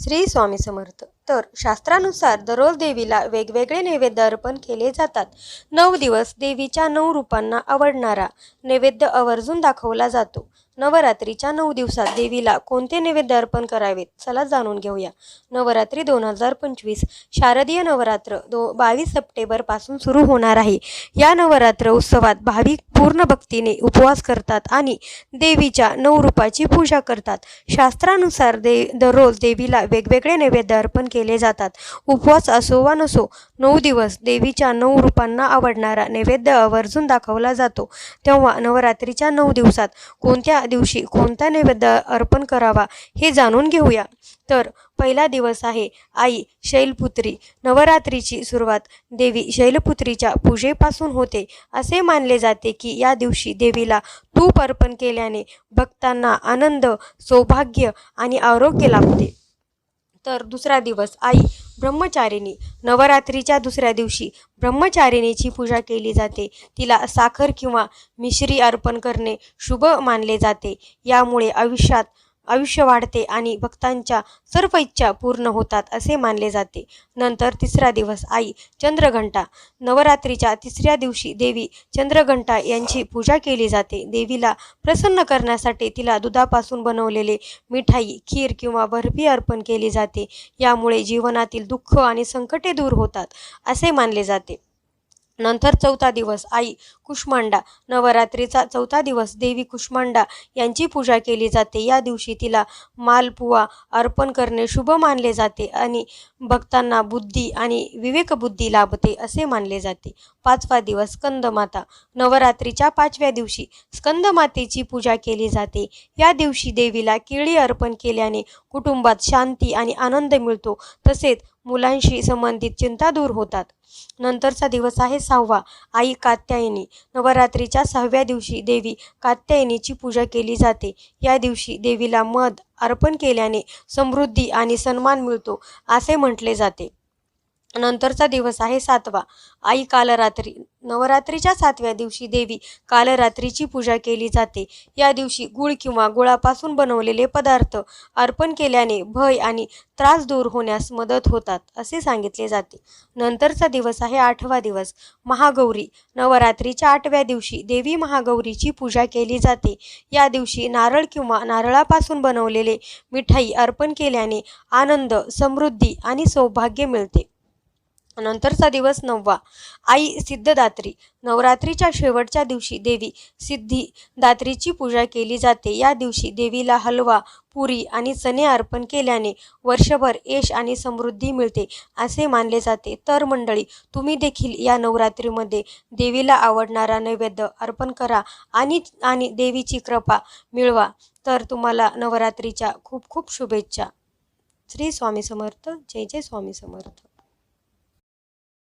श्री स्वामी समर्थ. तर शास्त्रानुसार दररोज देवीला वेगवेगळे नैवेद्य अर्पण केले जातात. नऊ दिवस देवीच्या नऊ रूपांना आवडणारा नैवेद्य आवर्जून दाखवला जातो. नवरात्रीच्या नऊ दिवसात देवीला कोणते नैवेद्य अर्पण करावेत? चला जाणून घेऊया. नवरात्री दोन हजार पंचवीस शारदीय नवरात्र दो बावीस सप्टेंबरपासून सुरू होणार आहे. या नवरात्र उत्सवात भाविक पूर्ण भक्तीने उपवास करतात आणि देवीच्या नऊ रूपाची पूजा करतात. शास्त्रानुसार दे दररोज देवीला वेगवेगळे नैवेद्य अर्पण केले जातात. उपवास असो वा नसो नऊ दिवस देवीच्या नऊ रूपांना आवडणारा नैवेद्य आवर्जून दाखवला जातो. तेव्हा नवरात्रीच्या नऊ दिवसात कोणत्या दिवशी कोणता नैवेद्य अर्पण करावा हे जाणून घेऊया. तर पहिला दिवस आहे आई शैलपुत्री. नवरात्रीची सुरुवात देवी शैलपुत्रीच्या पूजेपासून होते. असे मानले जाते की या दिवशी देवीला तूप अर्पण केल्याने भक्तांना आनंद सौभाग्य आणि आरोग्य लाभते. तर दुसरा दिवस आई ब्रह्मचारिणी. नवरात्रीच्या दुसऱ्या दिवशी ब्रह्मचारिणीची पूजा केली जाते. तिला साखर किंवा मिश्री अर्पण करणे शुभ मानले जाते. यामुळे आयुष्यात आयुष्य वाढते आणि भक्तांच्या सर्व इच्छा पूर्ण होतात असे मानले जाते. नंतर तिसरा दिवस आई चंद्रघंटा. नवरात्रीच्या तिसऱ्या दिवशी देवी चंद्रघंटा यांची पूजा केली जाते. देवीला प्रसन्न करण्यासाठी तिला दुधापासून बनवलेले मिठाई खीर किंवा बर्फी अर्पण केली जाते. यामुळे जीवनातील दुःख आणि संकटे दूर होतात असे मानले जाते. नंतर चौथा दिवस आई कुष्मांडा. नवरात्रीचा चौथा दिवस देवी कुष्मांडा यांची पूजा केली जाते. या दिवशी तिला मालपुवा अर्पण करणे शुभ मानले जाते आणि भक्तांना बुद्धी आणि विवेकबुद्धी लाभते असे मानले जाते. पाचवा दिवस स्कंदमाता. नवरात्रीच्या पाचव्या दिवशी स्कंदमातेची पूजा केली जाते. या दिवशी देवीला केळी अर्पण केल्याने कुटुंबात शांती आणि आनंद मिळतो. तसेच मुलांशी संबंधित चिंता दूर होतात. नंतरचा दिवस आहे सहावा. आई कात्यायनी. नवरात्रीच्या सहाव्या दिवशी देवी कात्यायनीची पूजा केली जाते. या दिवशी देवीला मध अर्पण केल्याने समृद्धी आणि सन्मान मिळतो असे म्हटले जाते. नंतरचा दिवस आहे सातवा. आई कालरात्री नवरात्रीच्या सातव्या दिवशी देवी कालरात्रीची पूजा केली जाते. या दिवशी गुळ किंवा गुळापासून बनवलेले पदार्थ अर्पण केल्याने भय आणि त्रास दूर होण्यास मदत होतात असे सांगितले जाते. नंतरचा दिवस आहे आठवा दिवस. महागौरी नवरात्रीच्या आठव्या दिवशी देवी महागौरीची पूजा केली जाते. या दिवशी नारळ किंवा नारळापासून बनवलेले मिठाई अर्पण केल्याने आनंद समृद्धी आणि सौभाग्य मिळते. नंतरचा दिवस नववा. आई सिद्धदात्री. नवरात्रीच्या शेवटच्या दिवशी देवी सिद्धी दात्रीची पूजा केली जाते. या दिवशी देवीला हलवा पुरी आणि चणे अर्पण केल्याने वर्षभर यश आणि समृद्धी मिळते असे मानले जाते. तर मंडळी तुम्ही देखील या नवरात्रीमध्ये देवीला आवडणारा नैवेद्य अर्पण करा आणि आणि देवीची कृपा मिळवा. तर तुम्हाला नवरात्रीच्या खूप खूप शुभेच्छा. श्री स्वामी समर्थ. जय जय स्वामी समर्थ.